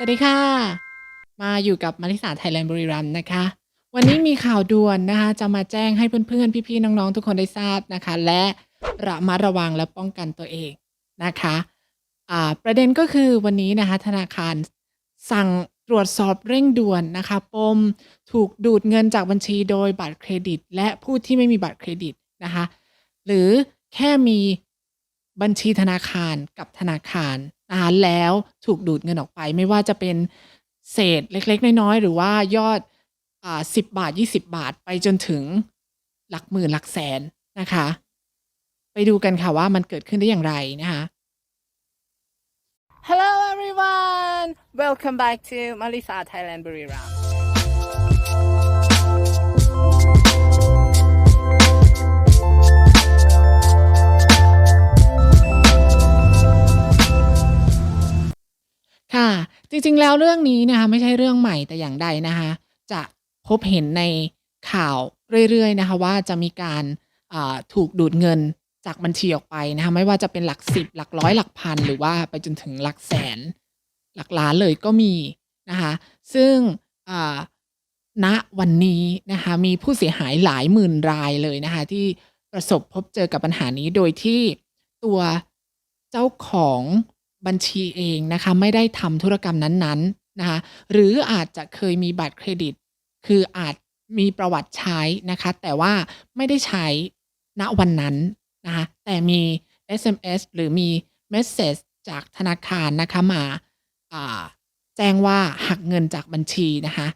สวัสดีค่ะ มาอยู่กับมาริสาไทยแลนด์บรีรัมนะคะ วันนี้มีข่าวด่วนนะคะ จะมาแจ้งให้เพื่อนๆ พี่ๆ น้องๆ ทุกคนได้ทราบนะคะ และระมัดระวังและป้องกันตัวเองนะคะอ่าประเด็นก็คือวันนี้นะคะ ธนาคารสั่งตรวจสอบเร่งด่วนนะคะ ปมถูกดูดเงินจากบัญชีโดยบัตรเครดิต และผู้ที่ไม่มีบัตรเครดิตนะคะ หรือแค่มีบัญชีธนาคารกับธนาคาร นะคะแล้วถูกดูดเงินออกไป ไม่ว่าจะเป็นเศษเล็ก ๆ น้อยๆหรือว่ายอดอ่า10บาท20บาทไปจนถึงหลักหมื่นหลักแสนนะคะ ไปดูกันค่ะว่ามันเกิดขึ้นได้อย่างไรนะคะ Hello everyone welcome back to Malisa Thailand Buriram จริงๆ แล้วเรื่องนี้นะคะไม่ใช่เรื่องใหม่แต่อย่างใดนะคะจะพบเห็นในข่าวเรื่อยๆนะคะว่าจะมีการถูกดูดเงินจากบัญชีออกไปนะคะไม่ว่าจะเป็นหลักสิบหลักร้อยหลักพัน หรือว่าไปจนถึงหลักแสน หลักล้านเลยก็มีนะคะซึ่งณวันนี้นะคะมีผู้เสียหายหลายหมื่นรายเลยนะคะที่ประสบพบเจอกับปัญหานี้โดยที่ตัวเจ้าของ บัญชีเองนะคะไม่ได้ทำธุรกรรมนั้นๆนะคะหรืออาจจะเคยมีบัตรเครดิต คืออาจมีประวัติใช้นะคะแต่ว่าไม่ได้ใช้ณวันนั้นนะคะแต่มี SMS หรือมีเมสเซจจากธนาคารนะคะมาาแจ้งว่าหักเงินจากบัญชีนะคะ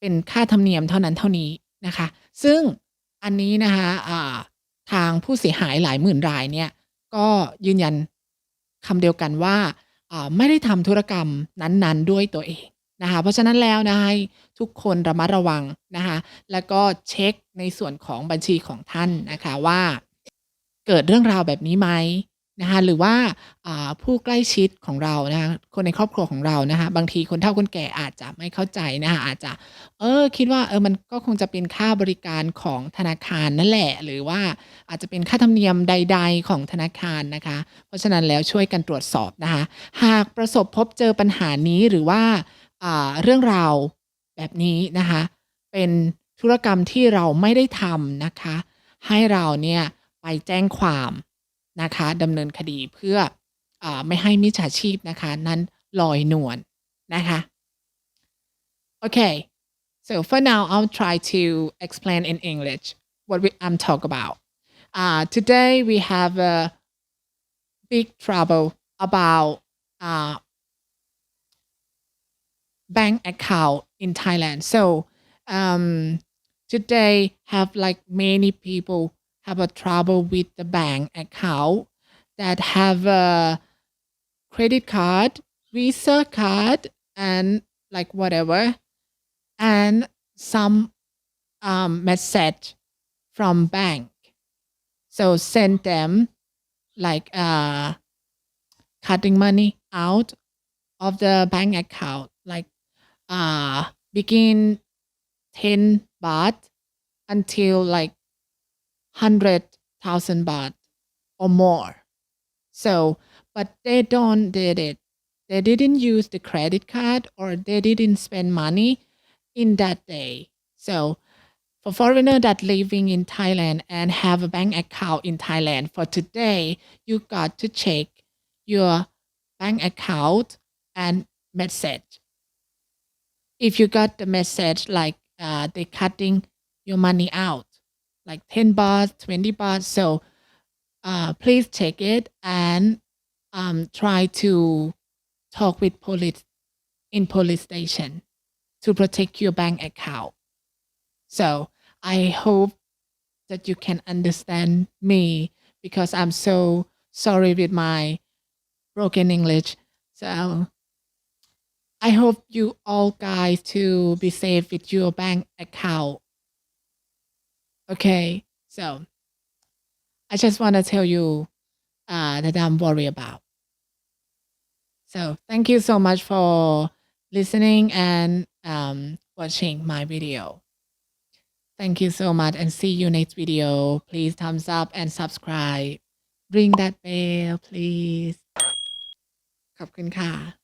เป็นค่าธรรมเนียมเท่านั้นเท่านี้นะคะซึ่งอันนี้นะคะาทางผู้เสียหายหลายหมื่นรายเนี่ยก็ยืนยัน คำเดียวกันว่าไม่ได้ทำธุรกรรมนั้นๆ ด้วยตัวเองนะคะเพราะฉะนั้นแล้วนะคะให้ทุกคนระมัดระวังนะคะแล้วก็เช็คในส่วนของบัญชีของท่านนะคะว่า เกิดเรื่องราวแบบนี้ไหม นะคะหรือว่าผู้ใกล้ชิดของเรานะคะคนในครอบครัวของเรานะคะบางทีคนเฒ่าคนแก่อาจจะไม่เข้าใจนะคะอาจจะ เออ คิดว่าเออมันก็คงจะเป็นค่าบริการของธนาคารนั่นแหละ หรือว่าอาจจะเป็นค่าธรรมเนียมใด ๆ ของธนาคารนะคะ เพราะฉะนั้นแล้วช่วยกันตรวจสอบนะคะ หากประสบพบเจอปัญหานี้หรือว่าอ่าเรื่องราวแบบนี้นะคะ เป็นธุรกรรมที่เราไม่ได้ทำนะคะ ให้เราเนี่ยไปแจ้งความ นะคะดำเนินคดีเพื่ออไม่ให้มิจฉาชีพนะคะนั้นลอยนวลนะคะ Okay, so for now, I'll try to explain in English what we, I'm talk about. Uh, today, we have a big trouble about uh, bank account in Thailand. So um, today, have like many people have a trouble with the bank account that have a credit card, Visa card, and like whatever and some um, message from bank. So send them like uh, cutting money out of the bank account, like uh, begin 10 baht until like 100,000 baht or more. So, but they don't did it. They didn't use the credit card or they didn't spend money in that day. So for foreigner that living in Thailand and have a bank account in Thailand for today, you got to check your bank account and message. If you got the message like uh, they cutting your money out, like 10 baht, 20 baht, so uh, please check it and um, try to talk with police in police station to protect your bank account. So I hope that you can understand me because I'm so sorry with my broken English. So I hope you all guys to be safe with your bank account. Okay, so I just want to tell you uh, that I'm worried about. So thank you so much for listening and um, watching my video. Thank you so much and see you next video. Please thumbs up and subscribe. Ring that bell, please. ขอบคุณค่ะ